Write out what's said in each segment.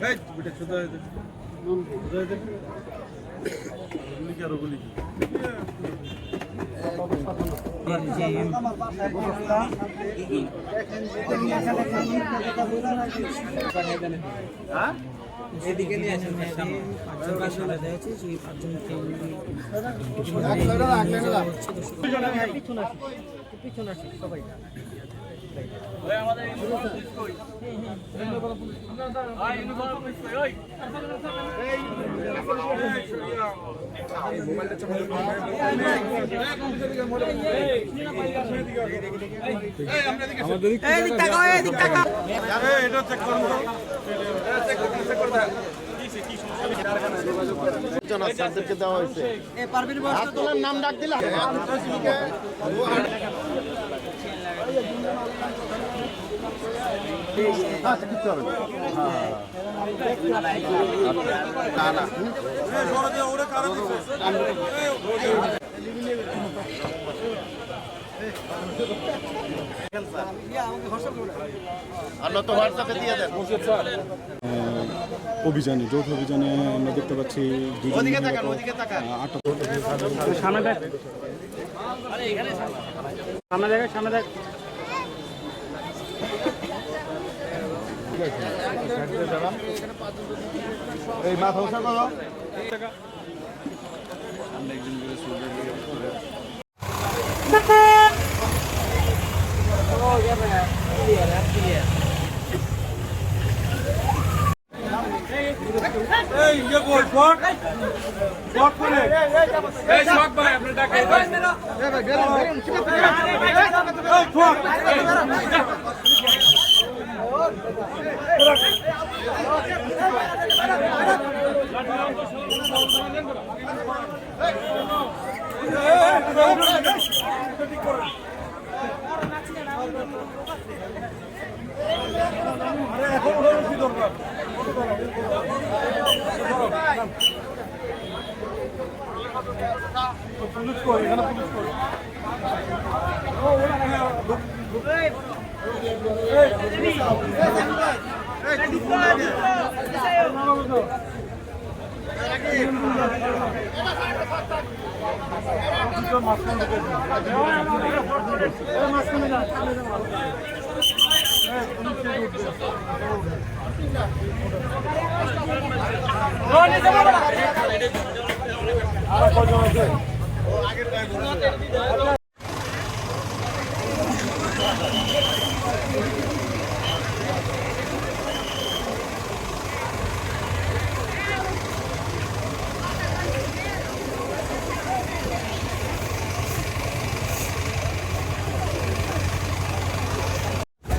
হয়ে? এদিকে নিয়ে আসেন পাঁচজন আসলে করুন তো। এই, অভিযানে যৌথ অভিযানে আমরা দেখতে পাচ্ছি সামনে মহিলাকে, সামনে আটক এই মাথা উঠা করো। এই ইয়ে কই শট শট করে এই শট ভাই আপনি ডাকেন ভাই এই ভাই বেরোন বেরোন এই শট। Hey, আরে এখন ওঠানোর কি দরকার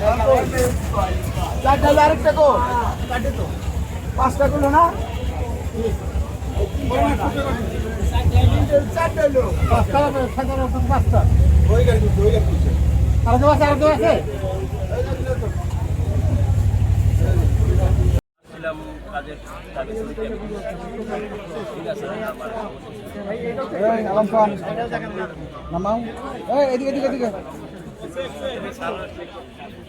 পুলিশ কই এখানে পুলিশ কই ছিলাম কাজের কাজের ছুটিতে ঠিক আছে আমার আলম খান নামাও এদিকে এদিকে এদিকে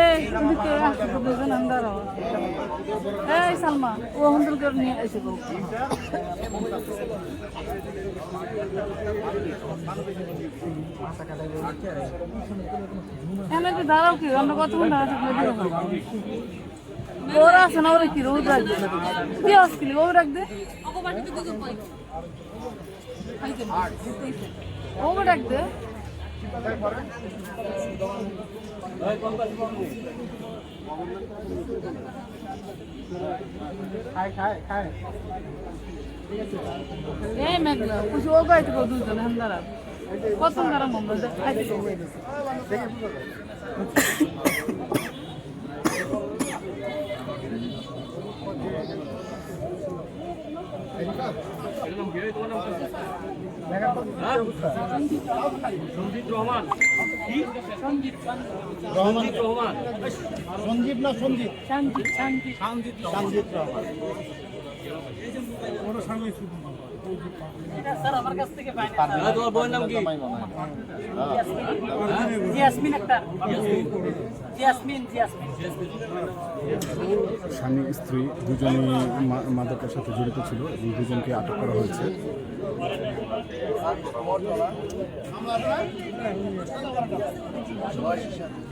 এই, তুমি কে আসছো তো দুজন আন্দার এই, সালমা, ও হন্ডল করে নিয়ে এসে গো এনে দাঁড়াও কি? আমরা কতক্ষণ দাঁড়া থাকলে দিও না ওরা আছে না ওরা কি রোদ রাখবে কি আসছিল ও রাখবে ও রাখবে এই মেঘলা কিছু ও গাইতে কো দুজন হান্দারা কত গরম আমরা সঞ্জিত রহমান সঞ্জিত রহমান সঞ্জীব না সঞ্জীব শান্তি শান্তি সঞ্জীব রহমান তোমার বউয়ের নাম কি? জিয়াসমিন আক্তার জিয়াসমিন জিয়াসমিন। স্বামী স্ত্রী দুজনই মা- মাদকের সাথে জড়িত ছিল এবং দুজনকে আটক করা হয়েছে।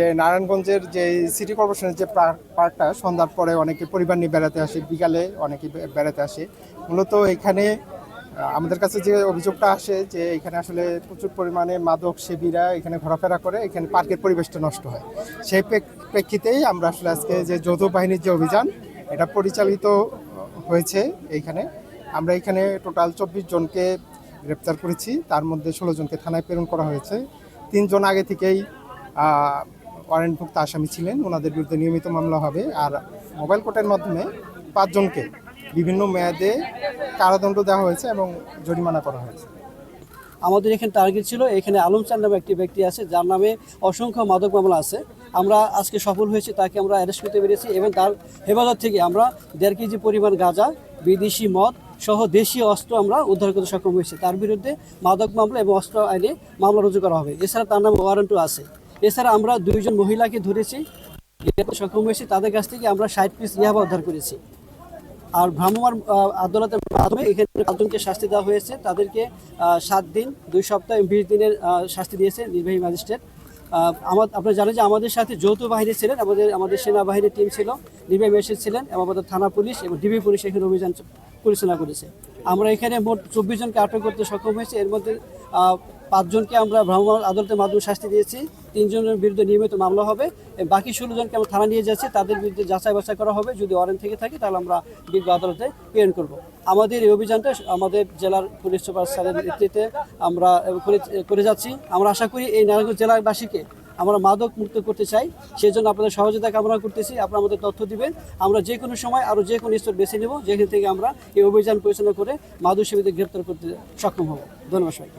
যে নারায়ণগঞ্জের যে সিটি কর্পোরেশনের যে পার্ক- পার্কটা সন্ধ্যার পরে অনেকে পরিবার নিয়ে বেড়াতে আসে, বিকালে অনেকে বেড়াতে আসে। মূলত এখানে আমাদের কাছে যে অভিযোগটা আসে যে এখানে আসলে প্রচুর পরিমাণে মাদক সেবীরা এখানে ঘোরাফেরা করে, এখানে পার্কের পরিবেশটা নষ্ট হয়। সেই প্রেক্ষিতেই আমরা আসলে আজকে যে যৌথ বাহিনীর যে অভিযান এটা পরিচালিত হয়েছে এইখানে। আমরা এখানে টোটাল চব্বিশ জনকে গ্রেপ্তার করেছি। তার মধ্যে ষোলো জনকে থানায় প্রেরণ করা হয়েছে। তিনজন আগে থেকেই ওয়ারেন্টভুক্ত আসামি ছিলেন। ওনাদের বিরুদ্ধে নিয়মিত মামলা হবে। আর মোবাইল কোর্টের মাধ্যমে পাঁচজনকে বিভিন্ন মেয়াদে কারাদণ্ড দেওয়া হয়েছে এবং জরিমানা করা হয়েছে। আমাদের এখানে টার্গেট ছিল, এখানে আলম চান নামে একটি ব্যক্তি আছে, যার নামে অসংখ্য মাদক মামলা আছে। আমরা আজকে সফল হয়েছি, তাকে আমরা অ্যারেস্ট করতে পেরেছি এবং তার হেফাজত থেকে আমরা দেড় কেজি পরিমাণ গাঁজা, বিদেশি মদ সহ দেশীয় অস্ত্র আমরা উদ্ধার করতে সক্ষম হয়েছি। তার বিরুদ্ধে মাদক মামলা এবং অস্ত্র আইনে মামলা রুজু করা হবে। এছাড়া তার নামে ওয়ারেন্টও আছে। এছাড়া আমরা দুইজন মহিলাকে ধরেছি সক্ষম হয়েছি। তাদের কাছ থেকে আমরা ষাট পিস ইয়াবা উদ্ধার করেছি। আর ভ্রাম্যমাণ আদালতের মাধ্যমে এখানে পাঁচজনকে শাস্তি দেওয়া হয়েছে। তাদেরকে সাত দিন, দুই সপ্তাহ বিশ দিনের শাস্তি দিয়েছে নির্বাহী ম্যাজিস্ট্রেট। আমার, আপনারা জানেন যে আমাদের সাথে যৌথ বাহিনী ছিলেন, আমাদের আমাদের সেনাবাহিনীর টিম ছিল, নির্বাহী ম্যাজিস্ট্রেট ছিলেন, এবং আমাদের থানা পুলিশ এবং ডিবি পুলিশ এখানে অভিযান পরিচালনা করেছে। আমরা এখানে মোট চব্বিশ জনকে আটক করতে সক্ষম হয়েছে। এর মধ্যে পাঁচজনকে আমরা ভ্রাম্যমাণ আদালতের মাধ্যমে শাস্তি দিয়েছি। তিনজনের বিরুদ্ধে নিয়মিত মামলা হবে। বাকি ষোলো জনকে আমরা থানা নিয়ে যাচ্ছি, তাদের বিরুদ্ধে যাচাই বাছাই করা হবে। যদি ওয়ারেন্ট থেকে থাকে, তাহলে আমরা বিজ্ঞ আদালতে প্রেরণ করব। আমাদের এই অভিযানটা আমাদের জেলার পুলিশ সুপার স্যারের নেতৃত্বে আমরা করে- যাচ্ছি। আমরা আশা করি এই নারায়ণগঞ্জ জেলাবাসীকে আমরা মাদক মুক্ত করতে চাই। সেই জন্য আপনাদের সহযোগিতা কামনা করতেছি। আপনারা আমাদের তথ্য দিবেন। আমরা যে কোনো সময় আরও যে কোনো স্তর বেছে নেব। যেখান থেকে আমরা এই অভিযান পরিচালনা করে মাদক সেবীদের গ্রেপ্তার করতে সক্ষম হব। ধন্যবাদ সবাইকে।